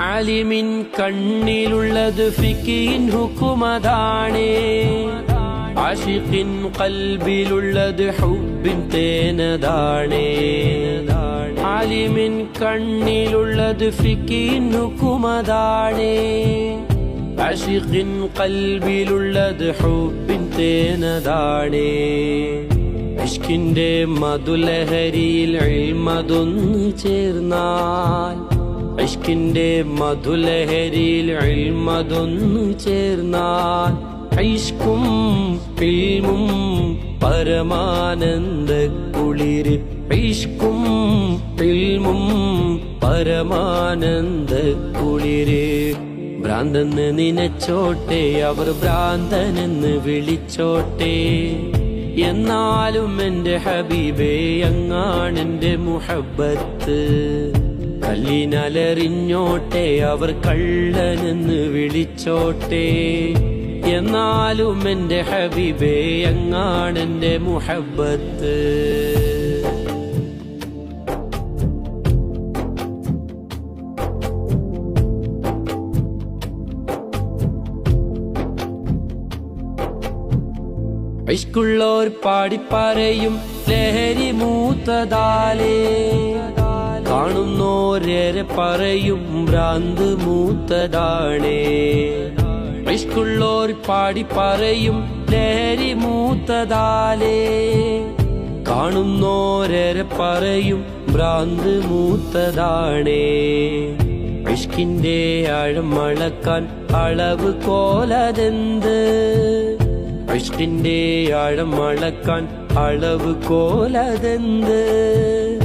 അലിമിൻ കണ്ണിലുള്ളത് ഫിക്കിൻ ഹുക്കുമതാണേ. ആഷിഖിൻ കൽബിലുള്ളത് ഹുബിൻ തേനതാണേ. ആലിമിൻ കണ്ണിലുള്ളത് ഫിക്കിൻ ഹുക്കുമതാണേ. ആഷിഖിൻ കൽബിലുള്ളത് ഹുബിൻ തേനതാണേ. ഇഷ്കിന്റെ മധുലഹരിയിൽ ഇൽമതൊന്നു ചേർന്നാൽ ഇഷ്കിന്റെ മധുലഹരിയിൽ അഴിമതൊന്നു ചേർന്നാൽ ഐഷ്കും പിൽമും പരമാനന്ദ കുളിര് ഐഷ്കും പിൽമും പരമാനന്ദ കുളിര് ഭ്രാന്തെന്ന് നിനച്ചോട്ടെ അവർ ഭ്രാന്തനെന്ന് വിളിച്ചോട്ടെ. എന്നാലും എന്റെ ഹബീബേ അങ്ങാണെന്റെ മുഹബത്ത് കല്ലിനലറിഞ്ഞോട്ടെ അവർ കള്ളനെന്ന് വിളിച്ചോട്ടെ. എന്നാലും എന്റെ ഹബിബേ അങ്ങാണെന്റെ മുഹബത്ത് പാടി പാടിപ്പറയും ലഹരി മൂത്തതാലേ. കാണുന്നോരേറെ പറയും ഭ്രാന്ത് മൂത്തതാണേ. ഇഷ്കുള്ളോർ പറയും ലഹരി മൂത്തതാലേ. കാണുന്നോരേറെ പറയും ഭ്രാന്ത് മൂത്തതാണേ. ഇഷ്കിന്റെ ആഴം അളക്കാൻ അളവ് കോലതെന്ത്? ഇഷ്കിന്റെ ആഴം അളക്കാൻ അളവ് കോലതെന്ത്?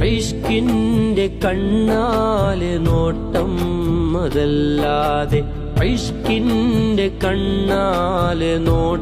ഇഷ്കിന്റെ കണ്ണാലെ നോട്ടം അതല്ലാതെ ഇഷ്കിന്റെ കണ്ണാലെ നോട്ടം